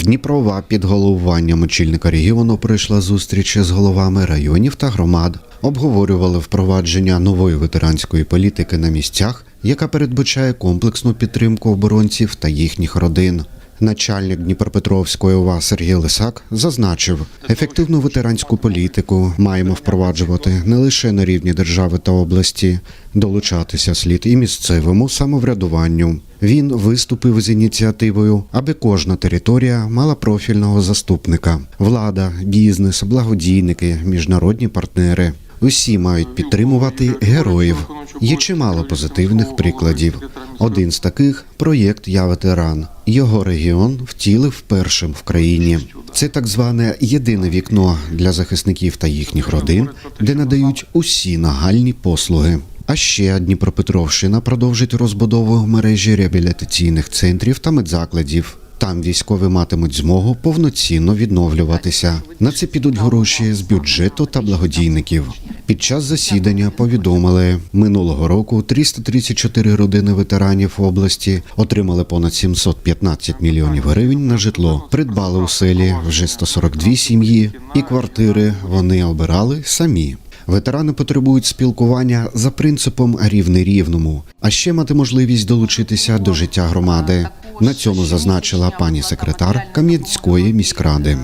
В Дніпрова під головуванням очільника регіону пройшла зустріч з головами районів та громад. Обговорювали впровадження нової ветеранської політики на місцях, яка передбачає комплексну підтримку оборонців та їхніх родин. Начальник Дніпропетровської ОВА Сергій Лисак зазначив, ефективну ветеранську політику маємо впроваджувати не лише на рівні держави та області, долучатися слід і місцевому самоврядуванню. Він виступив з ініціативою, аби кожна територія мала профільного заступника: влада, бізнес, благодійники, міжнародні партнери. Усі мають підтримувати героїв. Є чимало позитивних прикладів. Один з таких проєкт Я ветеран. Його регіон втілив першим в країні. Це так зване єдине вікно для захисників та їхніх родин, де надають усі нагальні послуги. А ще Дніпропетровщина продовжить розбудову мережі реабілітаційних центрів та медзакладів. Там військові матимуть змогу повноцінно відновлюватися. На це підуть гроші з бюджету та благодійників. Під час засідання повідомили, минулого року 334 родини ветеранів області отримали понад 715 мільйонів гривень на житло. Придбали у селі вже 142 сім'ї, і квартири вони обирали самі. Ветерани потребують спілкування за принципом рівний рівному, а ще мати можливість долучитися до життя громади. На цьому зазначила пані секретар Кам'янської міськради.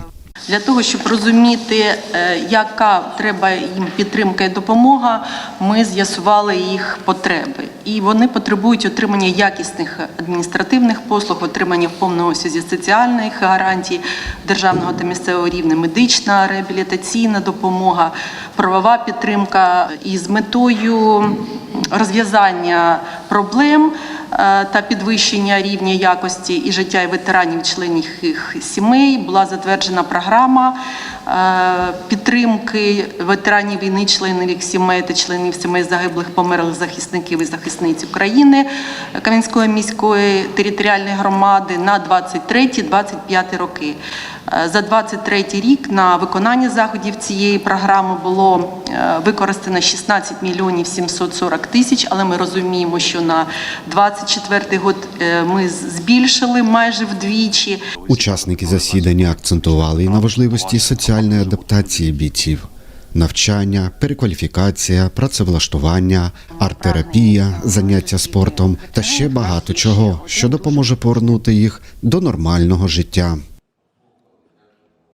Для того, щоб розуміти, е, яка треба їм підтримка і допомога, ми з'ясували їх потреби. І вони потребують отримання якісних адміністративних послуг, отримання в повному обсязі соціальних гарантій державного та місцевого рівня, медична реабілітаційна допомога, правова підтримка і з метою розв'язання проблем та підвищення рівня якості і життя і ветеранів, членів їх сімей була затверджена програма е, підтримки ветеранів війни, членів їх сімей та членів сімей загиблих померлих захисників і захисниць України Кам'янської міської територіальної громади на 23-25 роки. Е, За 23 рік на виконання заходів цієї програми було е, використано 16 мільйонів 740 тисяч, але ми розуміємо, що на 24 год е, ми збільшили майже вдвічі. Учасники засідання акцентували на важливості соціальної адаптації бійців. Навчання, перекваліфікація, працевлаштування, арт-терапія, заняття спортом та ще багато чого, що допоможе повернути їх до нормального життя.